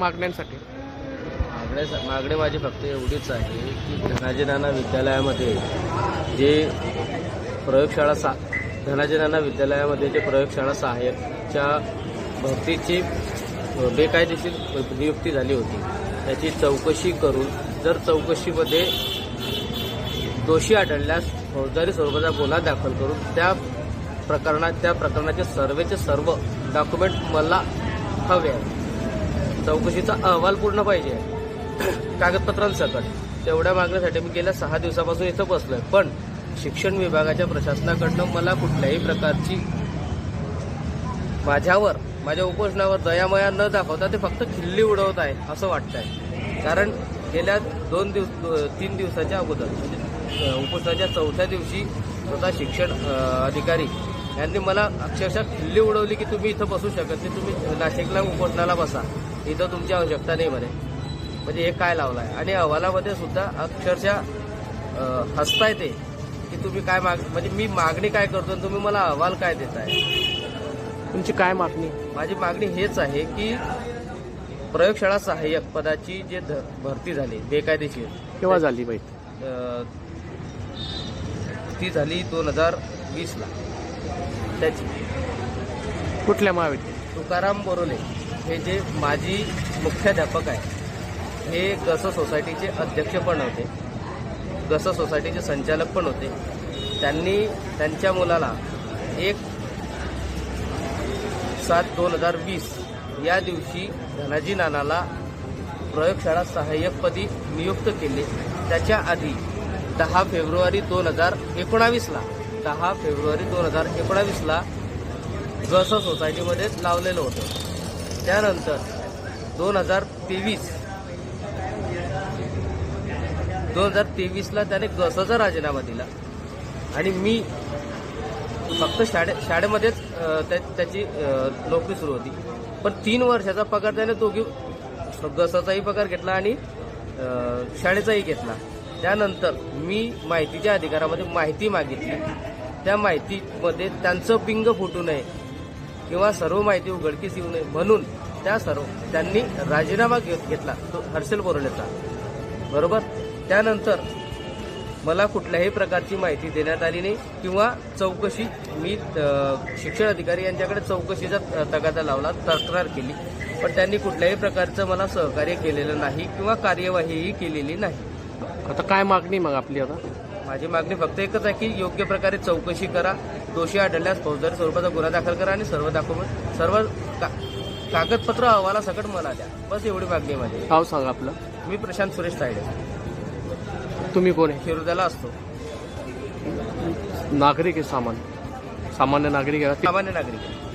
मागण्यांसाठी? मागण्या मागणी माझी फक्त एवढीच आहे की धनाजी नाना विद्यालयामध्ये जे प्रयोगशाळा सा धनाजी नाना विद्यालयामध्ये जे प्रयोगशाळा सहाय्यकच्या भरतीची बेकायदेशीर नियुक्ती झाली होती. त्याची चौकशी करून जर चौकशीमध्ये दोषी आढळल्यास फौजदारी स्वरूपाचा गुन्हा दाखल करून त्या प्रकरणात त्या प्रकरणाचे सर्वेचे सर्व डॉक्युमेंट मला हवे आहे चौकशीचा अहवाल पूर्ण पाहिजे. कागदपत्रांसकट तेवढ्या मागण्यासाठी मी गेल्या सहा दिवसापासून इथं बसलोय. पण शिक्षण विभागाच्या प्रशासनाकडनं मला कुठल्याही प्रकारची माझ्यावर माझ्या उपोषणावर दयामया न दाखवता ते फक्त खिल्ली उडवत आहे असं वाटतंय. कारण गेल्या दोन दिवस दो- तीन दिवसाच्या अगोदर म्हणजे उपोषणाच्या चौथ्या दिवशी स्वतः शिक्षण अधिकारी यांनी मला अक्षरशः खिल्ली उडवली की तुम्ही इथं बसू शकत नाही. तुम्ही नाशिकला उपोषणाला बसा. इथं तुमची आवश्यकता नाही म्हणे. म्हणजे हे काय लावलं आहे आणि अहवालामध्ये सुद्धा अक्षरशः अ, हसताय ते की तुम्ही काय माग म्हणजे मी मागणी काय करतो आणि तुम्ही मला अहवाल काय देताय? तुमची काय मागणी? माझी मागणी हेच आहे की प्रयोगशाळा सहाय्यक पदाची जे भरती झाली बेकायदेशीर केव्हा झाली बाई? ती झाली दोन हजार वीसला. त्याची. कुठल्या महाविद्यालय तुकाराम बोरोले. हे जे माजी मुख्याध्यापक आहे हे गस सोसायटीचे अध्यक्ष पण होते गस सोसायटीचे संचालक पण होते. त्यांनी त्यांच्या मुलाला एक सात दोन हजार वीस या दिवशी धनाजी नानाला प्रयोगशाळा सहाय्यकपदी नियुक्त केले. त्याच्या आधी दहा फेब्रुवारी दोन हजार एकोणावीसला दहा फेब्रुवारी दोन हजार एकोणावीसला गस सोसायटीमध्ये लावलेलं होतं. त्यानंतर दोन हजार तेवीस. दोन हजार तेवीसला त्याने गसाचा राजीनामा दिला. आणि मी फक्त शाळे शाळेमध्येच त्या- त्याची नोकरी सुरू होती. पण तीन वर्षाचा पगार त्याने दोघी गसाचाही पगार घेतला आणि शाळेचाही घेतला. त्यानंतर मी माहितीच्या अधिकारामध्ये माहिती मागितली. त्या माहितीमध्ये त्यांचं पिंग फुटू नये. किंवा सर्व माहिती उघडकीस येऊ नये म्हणून त्या सर्व त्यांनी राजीनामा घेत घेतला. तो हर्षल बोरलेचा बरोबर? त्यानंतर मला कुठल्याही प्रकारची माहिती देण्यात आली नाही किंवा चौकशी मी शिक्षण अधिकारी यांच्याकडे चौकशीचा तगादा लावला तक्रार केली. पण त्यांनी कुठल्याही प्रकारचं मला सहकार्य केलेलं नाही किंवा कार्यवाहीही केलेली नाही. आता काय मागणी मग आपली आता? माझी मागणी फक्त एकच आहे की योग्य प्रकारे चौकशी करा. दोषी आढळल्यास फौजदारी स्वरूपाचा गुन्हा दाखल करा आणि सर्व डॉक्युमेंट सर्व का- कागदपत्र अहवाला सकट मला द्या. बस एवढी मागणी आहे माझी. नाव सांगा आपलं. मी प्रशांत सुरेश तायडे. तुम्ही कोण आहे? शिरोद्याला असतो. नागरिक आहे सामान्य. सामान्य नागरिक आहे सामान्य नागरिक आहे.